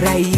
reír.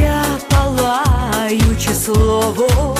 Я палаюче слово.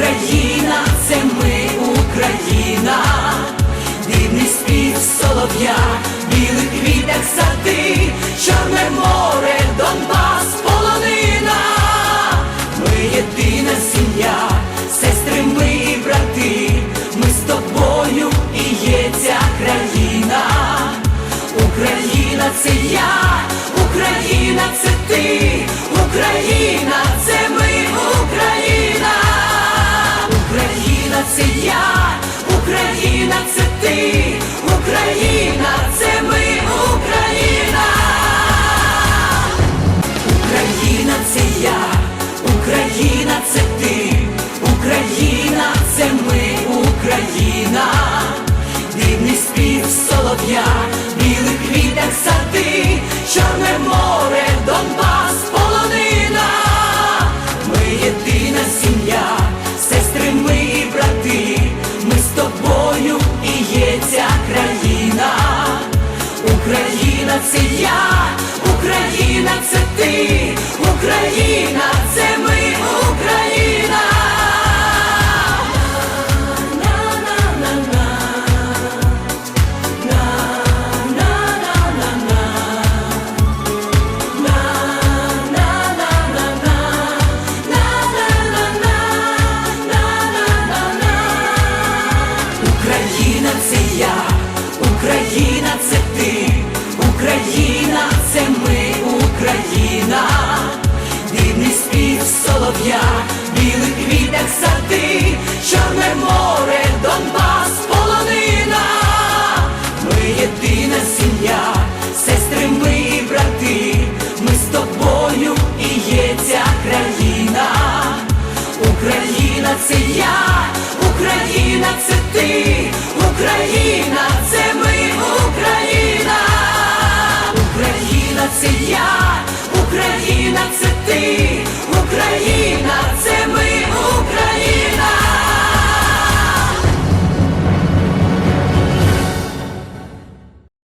Україна, це ми, Україна, дивний спів солов'я, білих квітах садив. Україна, це ти, Україна. Україні!